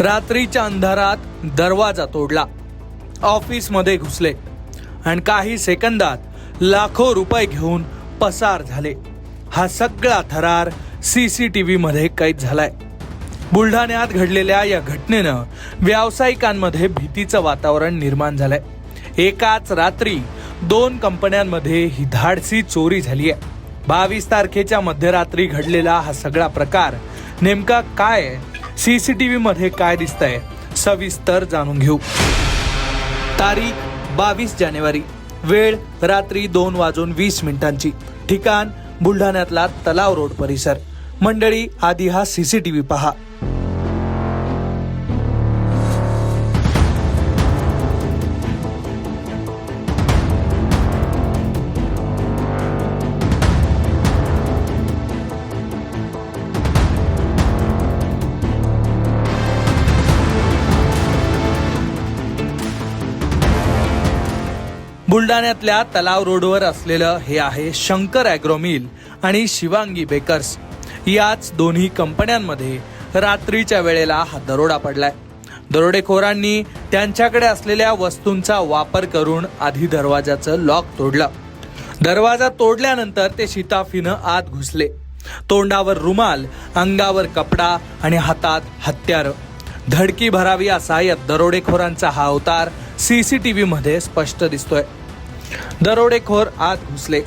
रात्रीच्या अंधारात दरवाजा तोडला. ऑफिसमध्ये घुसले आणि काही सेकंदात लाखो रुपये घेऊन पसार झाले. हा सगळा थरार सी सी टी व्हीमध्ये कैद झालाय. बुलढाण्यात घडलेल्या या घटनेनं व्यावसायिकांमध्ये भीतीचं वातावरण निर्माण झालंय. एकाच रात्री दोन कंपन्यांमध्ये ही धाडसी चोरी झाली आहे. बावीस तारखेच्या मध्यरात्री घडलेला हा सगळा प्रकार नेमका काय आहे सीसीटीव्ही मध्ये काय दिसतंय सविस्तर जाणून घेऊ. तारीख बावीस जानेवारी वेळ रात्री दोन वाजून वीस मिनिटांची. ठिकाण बुलढाण्यातला तलाव रोड परिसर. मंडळी आधी हा सीसीटीव्ही पहा. बुलढाण्यातल्या तलाव रोडवर असलेलं हे आहे शंकर अॅग्रो मिल आणि शिवांगी बेकर्स. याच दोन्ही कंपन्यांमध्ये रात्रीच्या वेळेला हा दरोडा पडलाय. दरोडेखोरांनी त्यांच्याकडे असलेल्या वस्तूंचा वापर करून आधी दरवाजाचं लॉक तोडलं. दरवाजा तोडल्यानंतर ते शिताफीनं आत घुसले. तोंडावर रुमाल अंगावर कपडा आणि हातात हत्यार. धडकी भरावी असा या दरोडेखोरांचा हा अवतार सीसीटीव्ही मध्ये स्पष्ट दिसतोय. दरोडेखोर आत घुसले.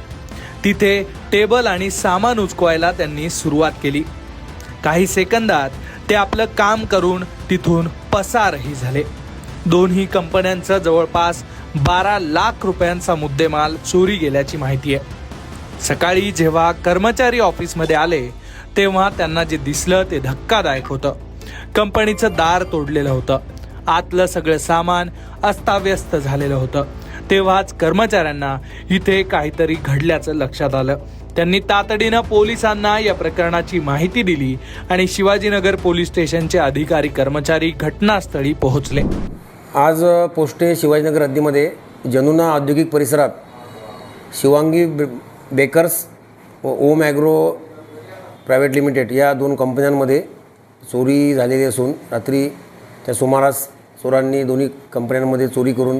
तिथे टेबल आणि सामान उचकवायला त्यांनी सुरुवात केली. काही सेकंदात ते आपलं काम करून तिथून पसारही झाले. दोन्ही कंपन्यांचा जवळपास बारा लाख रुपयांचा मुद्देमाल चोरी गेल्याची माहिती आहे. सकाळी जेव्हा कर्मचारी ऑफिसमध्ये आले तेव्हा त्यांना जे दिसलं ते धक्कादायक होतं. कंपनीचं दार तोडलेलं होतं. आतलं सगळं सामान अस्ताव्यस्त झालेलं होतं. तेव्हाच कर्मचाऱ्यांना इथे काहीतरी घडल्याचं लक्षात आलं. त्यांनी तातडीनं पोलिसांना या प्रकरणाची माहिती दिली आणि शिवाजीनगर पोलीस स्टेशनचे अधिकारी कर्मचारी घटनास्थळी पोहोचले. आज पोस्टे शिवाजीनगर हद्दीमध्ये जनुना औद्योगिक परिसरात शिवांगी बे बेकर्स व ओम ॲग्रो प्रायव्हेट लिमिटेड या दोन कंपन्यांमध्ये चोरी झालेली असून रात्री त्या सुमारास चोरांनी दोन्ही कंपन्यांमध्ये चोरी करून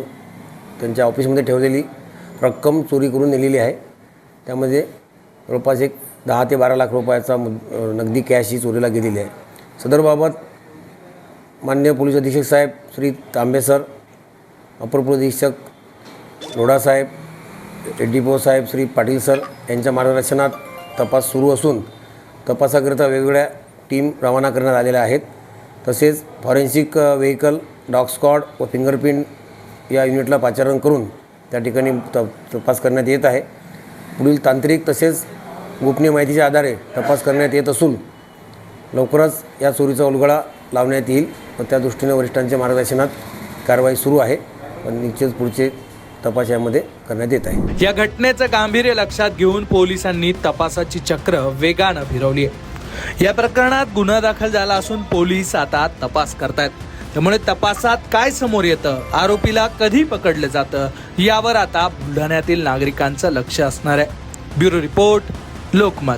त्यांच्या ऑफिसमध्ये ठेवलेली रक्कम चोरी करून नेलेली आहे. त्यामध्ये जवळपास एक दहा ते बारा लाख रुपयाचा मुद- नगदी कॅश ही चोरीला गेलेली आहे. सदरबाबत मान्य पोलीस अधीक्षक साहेब श्री तांबे सर अपर पोलीस अधीक्षक लोढा साहेब एडीपो साहेब श्री पाटील सर यांच्या मार्गदर्शनात तपास सुरू असून तपासाकरिता वेगवेगळ्या टीम रवाना करण्यात आलेल्या आहेत. तसेच फॉरेन्सिक व्हेकल डॉग स्कॉड व फिंगरप्रिंट या युनिटला पाचारण करून त्या ठिकाणी त तपास करण्यात येत आहे. पुढील तांत्रिक तसेच गोपनीय माहितीच्या आधारे तपास करण्यात येत असून लवकरच या चोरीचा उलगडा लावण्यात येईल व त्या दृष्टीने वरिष्ठांच्या मार्गदर्शनात कारवाई सुरू आहे. पण निश्चित पुढचे तपास यामध्ये करण्यात येत आहे. या घटनेचं गांभीर्य लक्षात घेऊन पोलिसांनी तपासाची चक्र वेगानं फिरवली आहे. या प्रकरणात गुन्हा दाखल झाला असून पोलीस आता तपास करतायत. त्यामुळे तपासात काय समोर येतं? आरोपीला कधी पकडलं जातं? यावर आता बुलढाण्यातील नागरिकांचं लक्ष असणार आहे. Bureau report Lokmat.